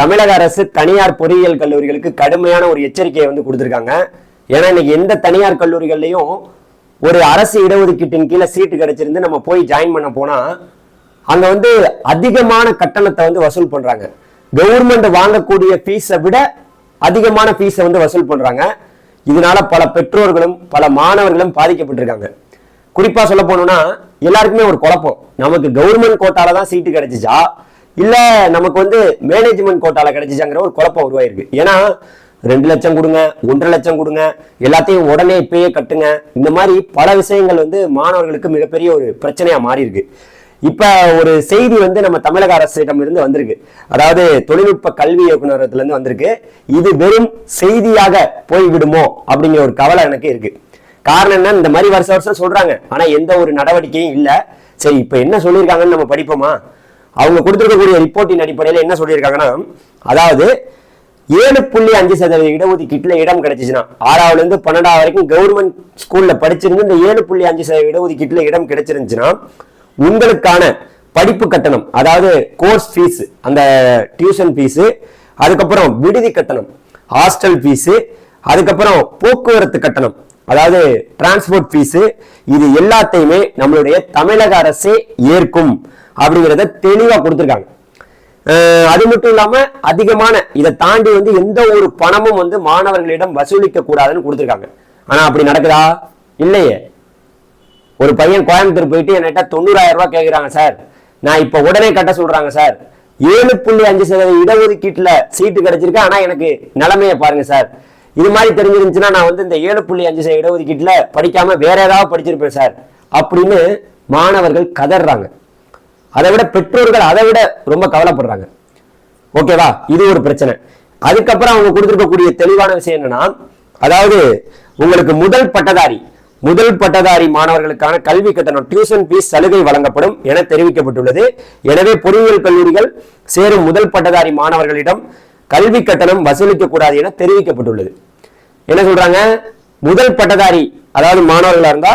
தமிழக அரசு தனியார் பொறியியல் கல்லூரிகளுக்கு கடுமையான ஒரு எச்சரிக்கையை வந்து கொடுத்துருக்காங்க. ஏன்னா இன்னைக்கு எந்த தனியார் கல்லூரிகள்லையும் ஒரு அரசு இடஒதுக்கீட்டின் கீழே சீட்டு கிடைச்சிருந்து நம்ம போய் ஜாயின் பண்ண போனா அங்க வந்து அதிகமான கட்டணத்தை வந்து வசூல் பண்றாங்க. கவர்மெண்ட் வாங்கக்கூடிய ஃபீஸை விட அதிகமான ஃபீஸை வந்து வசூல் பண்றாங்க. இதனால பல பெற்றோர்களும் பல மாணவர்களும் பாதிக்கப்பட்டிருக்காங்க. குறிப்பா சொல்ல போனோம்னா எல்லாருக்குமே ஒரு குழப்பம். நமக்கு கவர்மெண்ட் கோட்டால தான் சீட்டு கிடைச்சிச்சா? இல்லை நமக்கு வந்து மேனேஜ்மெண்ட் கோட்டால கிடைச்சிச்சாங்கிற ஒரு குழப்பம் உருவாயிருக்கு. ஏன்னா ரெண்டு லட்சம் கொடுங்க ஒன்றரை லட்சம் கொடுங்க எல்லாத்தையும் உடனே இப்பயே கட்டுங்க. இந்த மாதிரி பல விஷயங்கள் வந்து மாணவர்களுக்கு மிகப்பெரிய ஒரு பிரச்சனையா மாறி இருக்கு இப்ப ஒரு செய்தி வந்து நம்ம தமிழக அரசிடம் இருந்து வந்திருக்கு. அதாவது தொழில்நுட்ப கல்வி இயக்குநரகத்துல இருந்து வந்திருக்கு. இது வெறும் செய்தியாக போய்விடுமோ அப்படிங்கிற ஒரு கவலை எனக்கு இருக்கு. காரணம் என்ன இந்த மாதிரி வருஷம் வருஷம் சொல்றாங்க. ஆனா எந்த ஒரு நடவடிக்கையும் இல்லை. சரி இப்போ என்ன சொல்லியிருக்காங்கன்னு நம்ம படிப்போமா? அவங்க கொடுத்துருக்கக்கூடிய ரிப்போர்ட்டின் அடிப்படையில் என்ன சொல்லியிருக்காங்கன்னா அதாவது ஏழு புள்ளி அஞ்சு சதவீத இடஒதுக்கீட்டில் இடம் கிடைச்சிச்சுன்னா ஆறாவதுல இருந்து பன்னெண்டாவது வரைக்கும் கவர்மெண்ட் ஸ்கூல்ல படிச்சிருந்து இந்த ஏழு புள்ளி அஞ்சு சதவீத இடஒதுக்கீட்டில் இடம் கிடைச்சிருந்துச்சுன்னா உங்களுக்கான படிப்பு கட்டணம் அதாவது கோர்ஸ் ஃபீஸ் அந்த டியூஷன் ஃபீஸு அதுக்கப்புறம் விடுதி கட்டணம் ஹாஸ்டல் ஃபீஸு அதுக்கப்புறம் போக்குவரத்து கட்டணம் அதாவது டிரான்ஸ்போர்ட் ஃபீஸு இது எல்லாத்தையுமே நம்மளுடைய தமிழக அரசே ஏற்கும். அப்படிங்கிறத தெளிவாக கொடுத்துருக்காங்க. அது மட்டும் இல்லாம அதிகமான இதை தாண்டி வந்து எந்த ஒரு பணமும் வந்து மாணவர்களிடம் வசூலிக்க கூடாதுன்னு கொடுத்துருக்காங்க. ஆனா அப்படி நடக்குதா? இல்லையே. ஒரு பையன் கோயம்புத்தூர் போயிட்டு என்கிட்ட தொண்ணூறாயிரம் ரூபாய் கேட்குறாங்க சார் நான் இப்போ உடனே கட்ட சொல்றாங்க சார். ஏழு புள்ளி அஞ்சு சதவீத இடஒதுக்கீட்டில் சீட்டு கிடைச்சிருக்கு. ஆனால் எனக்கு நிலைமையை பாருங்க சார். இது மாதிரி தெரிஞ்சிருந்துச்சுன்னா நான் வந்து இந்த ஏழு புள்ளி அஞ்சு சதவீத இடஒதுக்கீட்டில் படிக்காம வேற ஏதாவது படிச்சிருப்பேன் சார். அப்படின்னு மாணவர்கள் கதறாங்க. அதை விட பெற்றோர்கள் அதை விட ரொம்ப கவலைப்படுறாங்க. ஓகேவா இது ஒரு பிரச்சனை. அதுக்கப்புறம் அவங்க கொடுத்திருக்கக்கூடிய தெளிவான விஷயம் என்னன்னா அதாவது உங்களுக்கு முதல் பட்டதாரி முதல் பட்டதாரி மாணவர்களுக்கான கல்வி கட்டணம் டியூஷன் பீஸ் சலுகை வழங்கப்படும் என தெரிவிக்கப்பட்டுள்ளது. எனவே பொறியியல் கல்லூரிகள் சேரும் முதல் பட்டதாரி மாணவர்களிடம் கல்வி கட்டணம் வசூலிக்க கூடாது என தெரிவிக்கப்பட்டுள்ளது. என்ன சொல்றாங்க? முதல் பட்டதாரி அதாவது மாணவர்களா இருந்தா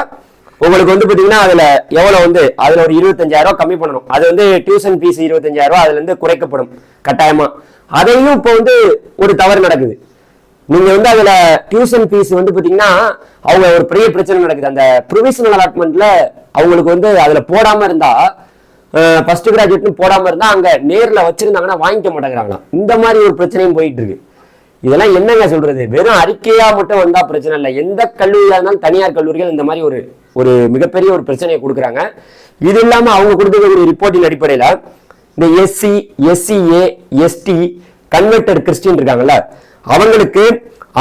உங்களுக்கு வந்து பார்த்தீங்கன்னா அதில் எவ்வளோ வந்து அதில் ஒரு இருபத்தஞ்சாயிரம் கம்மி பண்ணணும். அது வந்து டியூஷன் ஃபீஸ் இருபத்தஞ்சாயிரம் அதுலேருந்து குறைக்கப்படும். கட்டாயமாக அதையும் இப்போ வந்து ஒரு தவறு நடக்குது. நீங்கள் வந்து அதில் டியூஷன் ஃபீஸ் வந்து பார்த்தீங்கன்னா அவங்க ஒரு பெரிய பிரச்சனை நடக்குது. அந்த ப்ரொவிஷனல் அலாட்மெண்ட்டில் அவங்களுக்கு வந்து அதில் போடாமல் இருந்தால் ஃபர்ஸ்ட் கிராஜுவேட்னு போடாமல் இருந்தால் அங்கே நேரில் வச்சுருந்தாங்கன்னா வாங்கிக்க மாட்டேங்கிறாங்களாம். இந்த மாதிரி ஒரு பிரச்சனையும் போயிட்டு இருக்கு. இதெல்லாம் என்னங்க சொல்றது? வெறும் அறிக்கையா மட்டும் வந்தா பிரச்சனை இல்லை. எந்த கல்லூரியா இருந்தாலும் தனியார் கல்லூரிகள் இந்த மாதிரி ஒரு ஒரு மிகப்பெரிய ஒரு பிரச்சனையை கொடுக்குறாங்க. இது இல்லாம அவங்க கொடுத்துருக்கக்கூடிய ரிப்போர்ட்டின் அடிப்படையில இந்த SC SCA ST converted Christian இருக்காங்கல்ல அவங்களுக்கு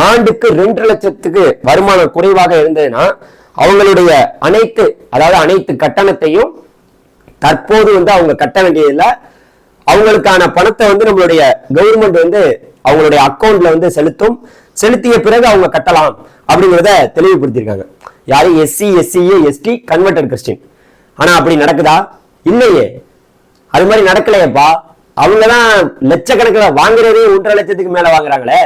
ஆண்டுக்கு ரெண்டு லட்சத்துக்கு வருமானம் குறைவாக இருந்ததுன்னா அவங்களுடைய அனைத்து அதாவது அனைத்து கட்டணத்தையும் தற்போது வந்து அவங்க கட்ட வேண்டியதில்லை. அவங்களுக்கான பணத்தை வந்து நம்மளுடைய கவர்மெண்ட் வந்து அவங்களுடைய அக்கௌண்ட்ல வந்து செலுத்தும் செலுத்திய பிறகு அவங்க கட்டலாம் அப்படிங்கிறத தெளிவுபடுத்தியிருக்காங்க. யாரு? SC SCA ST converted Christian ஆனா அப்படி நடக்குதா? இல்லையே. அது மாதிரி நடக்கலையேப்பா. அவங்க தான் லட்சக்கணக்கில் வாங்குறதே ஒன்றரை லட்சத்துக்கு மேல வாங்குறாங்களே.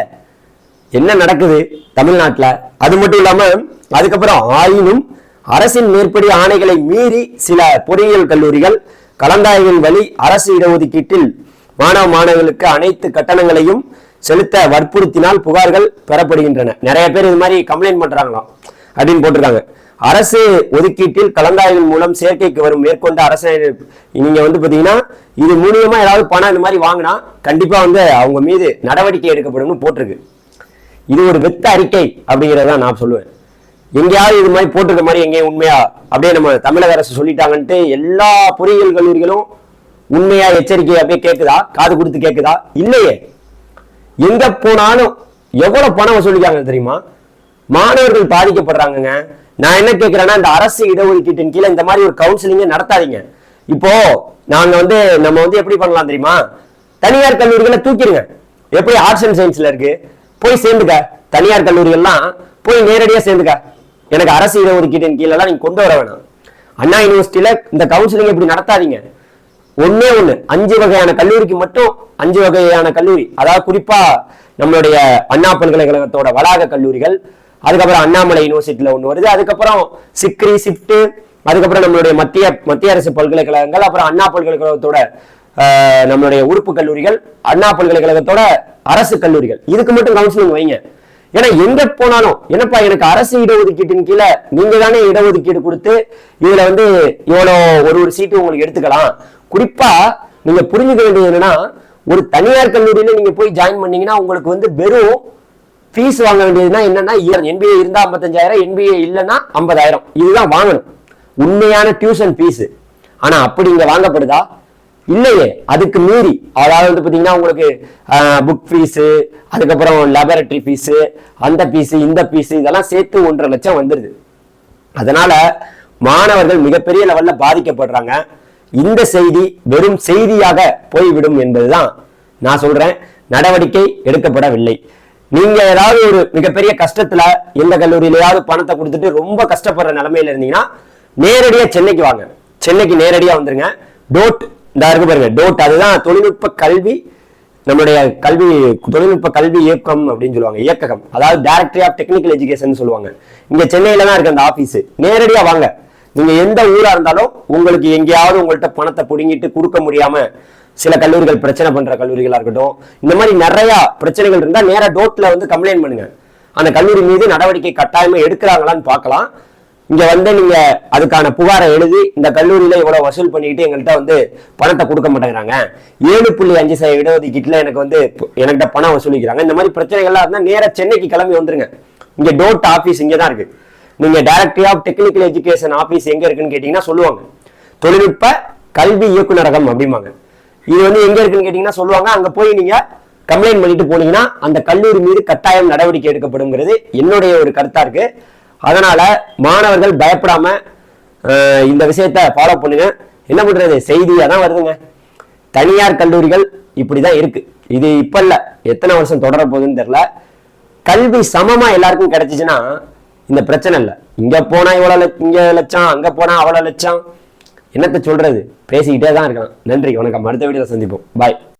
என்ன நடக்குது தமிழ்நாட்டுல? அது மட்டும் இல்லாம அதுக்கப்புறம் ஆயினும் அரசின் மேற்படி ஆணைகளை மீறி சில பொறியியல் கல்லூரிகள் கலந்தாய்வின் வழி அரசு இடஒதுக்கீட்டில் மாணவ மாணவர்களுக்கு அனைத்து கட்டணங்களையும் செலுத்த வற்புறுத்தினால் புகார்கள் பெறப்படுகின்றன. நிறைய பேர் இது மாதிரி கம்ப்ளைண்ட் பண்றாங்களாம். அப்படின்னு போட்டிருக்காங்க. அரசு ஒதுக்கீட்டில் கலந்தாய்வின் மூலம் சேர்க்கைக்கு வரும் மேற்கொண்ட அரசு நீங்க வந்து பாத்தீங்கன்னா இது மூலியமா ஏதாவது பணம் இந்த மாதிரி வாங்கினா கண்டிப்பா வந்து அவங்க மீது நடவடிக்கை எடுக்கப்படும்னு போட்டிருக்கு. இது ஒரு வெத்த அறிக்கை அப்படிங்கிறத நான் சொல்லுவேன். எங்கேயாவது இது மாதிரி போட்டிருக்க மாதிரி எங்கேயும் உண்மையா? அப்படியே நம்ம தமிழக அரசு சொல்லிட்டாங்கன்ட்டு எல்லா பொறியியல் கல்லூரிகளும் உண்மையா எச்சரிக்கை அப்படியே கேக்குதா? காது கொடுத்து கேட்குதா இல்லையே. எங்க போனாலும் எவ்வளவு பணம் வசூலிக்காங்க தெரியுமா? மாணவர்கள் பாதிக்கப்படுறாங்கங்க. நான் என்ன கேட்கிறேன்னா இந்த அரசு இடஒதுக்கீட்டின் கீழே இந்த மாதிரி ஒரு கவுன்சிலிங்க நடத்தாதீங்க. இப்போ நாங்க வந்து நம்ம வந்து எப்படி பண்ணலாம் தெரியுமா? தனியார் கல்லூரிகளை தூக்கிடுங்க. எப்படி ஆர்ட்ஸ் அண்ட் சயின்ஸ்ல இருக்கு? போய் சேர்ந்துக்க. தனியார் கல்லூரிகள்லாம் போய் நேரடியா சேர்ந்துக்க. எனக்கு அரசு இடஒதுக்கீட்டின் கீழே எல்லாம் நீங்க கொண்டு வர வேணாம். அண்ணா யூனிவர்சிட்டியில இந்த கவுன்சிலிங் இப்படி நடத்தாதீங்க. ஒன்னே ஒண்ணு. அஞ்சு வகையான கல்லூரிக்கு மட்டும் அஞ்சு வகையான கல்லூரி. அதாவது குறிப்பா நம்மளுடைய அண்ணா பல்கலைக்கழகத்தோட வளாக கல்லூரிகள் அதுக்கப்புறம் அண்ணாமலை யூனிவர்சிட்டியில ஒண்ணு வருது அதுக்கப்புறம் சிக்ரி சிப்ட் அதுக்கப்புறம் நம்மளுடைய மத்திய மத்திய அரசு பல்கலைக்கழகங்கள் அப்புறம் அண்ணா பல்கலைக்கழகத்தோட ஆஹ், நம்மளுடைய உறுப்பு கல்லூரிகள் அண்ணா பல்கலைக்கழகத்தோட அரசு கல்லூரிகள். இதுக்கு மட்டும் கவுன்சிலிங் வைங்க. ஏன்னா எங்க போனாலும் என்னப்பா எனக்கு அரசு இடஒதுக்கீட்டின் கீழே நீங்க தானே இடஒதுக்கீடு கொடுத்து இதுல வந்து இவ்வளோ ஒரு ஒரு சீட்டு உங்களுக்கு எடுத்துக்கலாம். குறிப்பா நீங்க புரிஞ்சுக்க வேண்டியது என்னன்னா ஒரு தனியார் கல்லூரியில நீங்க போய் ஜாயின் பண்ணீங்கன்னா உங்களுக்கு வந்து வெறும் ஃபீஸ் வாங்க வேண்டியதுன்னா என்னன்னா என்பிஏ இருந்தா ஐம்பத்தஞ்சாயிரம் என்பிஏ இல்லைன்னா ஐம்பதாயிரம். இதுதான் வாங்கணும். உண்மையான டியூஷன் ஃபீஸ் ஆனா அப்படி இங்க வாங்கப்படுதா? இல்லையே. அதுக்கு மீறி. அதாவது வந்து பார்த்தீங்கன்னா உங்களுக்கு புக் ஃபீஸு அதுக்கப்புறம் லெபரட்டரி ஃபீஸு அந்த ஃபீஸு இந்த ஃபீஸு இதெல்லாம் சேர்த்து ஒன்றரை லட்சம் வந்துடுது அதனால மாணவர்கள் மிகப்பெரிய லெவலில் பாதிக்கப்படுறாங்க. இந்த செய்தி வெறும் செய்தியாக போய்விடும் என்பதுதான் நான் சொல்றேன். நடவடிக்கை எடுக்கப்படவில்லை. நீங்க ஏதாவது ஒரு மிகப்பெரிய கஷ்டத்துல எந்த கல்லூரியில ஏதாவது பணத்தை கொடுத்துட்டு ரொம்ப கஷ்டப்படுற நிலைமையில இருந்தீங்கன்னா நேரடியா சென்னைக்கு வாங்க. சென்னைக்கு நேரடியா வந்துருங்க. டோட் இந்த இருக்கு பாருங்க டோட் அதுதான் தொழில்நுட்ப கல்வி நம்மளுடைய கல்வி தொழில்நுட்ப கல்வி இயக்கம் அப்படின்னு சொல்லுவாங்க இயக்ககம். அதாவது டைரக்டரி ஆஃப் டெக்னிக்கல் எஜுகேஷன் சொல்லுவாங்க. இங்க சென்னையில தான் இருக்கு அந்த ஆபீஸ் நேரடியா வாங்க. நீங்க எந்த ஊரா இருந்தாலும் உங்களுக்கு எங்கேயாவது உங்கள்ட்ட பணத்தை புடுங்கிட்டு கொடுக்க முடியாம சில கல்லூரிகள் பிரச்சனை பண்ற கல்லூரிகளா இருக்கட்டும் இந்த மாதிரி நிறைய பிரச்சனைகள் இருந்தா நேரா டோட்ல வந்து கம்ப்ளைண்ட் பண்ணுங்க. அந்த கல்லூரி மீது நடவடிக்கை கட்டாயமா எடுக்கிறாங்களான்னு பார்க்கலாம். இங்க வந்து நீங்க அதுக்கான புகாரை எழுதி இந்த கல்லூரியில இவ்வளவு வசூல் பண்ணிக்கிட்டு எங்கள்கிட்ட வந்து பணத்தை கொடுக்க மாட்டேங்கிறாங்க. ஏழு புள்ளி அஞ்சு சதவீத இடஒதுக்கீட்டுல எனக்கு வந்து என்கிட்ட பணம் வசூலிக்கிறாங்க. இந்த மாதிரி பிரச்சனைகள்லாம் இருந்தா நேரா சென்னைக்கு கிளம்பி வந்துருங்க. இங்க டோட் ஆபீஸ் இங்கே தான் இருக்கு. நீங்க directory of technical education office எங்க இருக்குன்னு கேட்டீங்கன்னா சொல்லுவாங்க. தொழில்நுட்ப கல்வி இயக்குநரகம் அப்படிம்பாங்க. இது வந்து எங்க இருக்குன்னு கேட்டீங்கன்னா சொல்லுவாங்க. அங்க போய் நீங்க கம்ப்ளைண்ட் பண்ணிட்டு போனீங்கன்னா அந்த கல்லூரி மீது கட்டாயம் நடவடிக்கை எடுக்கப்படுங்கிறது என்னுடைய ஒரு கருத்தா இருக்கு. அதனால மாணவர்கள் பயப்படாம இந்த விஷயத்த ஃபாலோ பண்ணுங்க. என்ன பண்றது? செய்தியா தான் வருதுங்க. தனியார் கல்லூரிகள் இப்படிதான் இருக்கு. இது இப்ப இல்ல. எத்தனை வருஷம் தொடர போகுதுன்னு தெரியல. கல்வி சமமா எல்லாருக்கும் கிடைச்சிச்சுன்னா இந்த பிரச்சனை இல்ல இங்க போனா இவ்வளவு இங்கே இங்க லட்சம் அங்க போனா அவ்வளவு லட்சம். என்னத்தை சொல்றது? பேசிக்கிட்டே தான் இருக்கலாம். நன்றி வணக்கம். அடுத்த வீடியோல சந்திப்போம். பாய்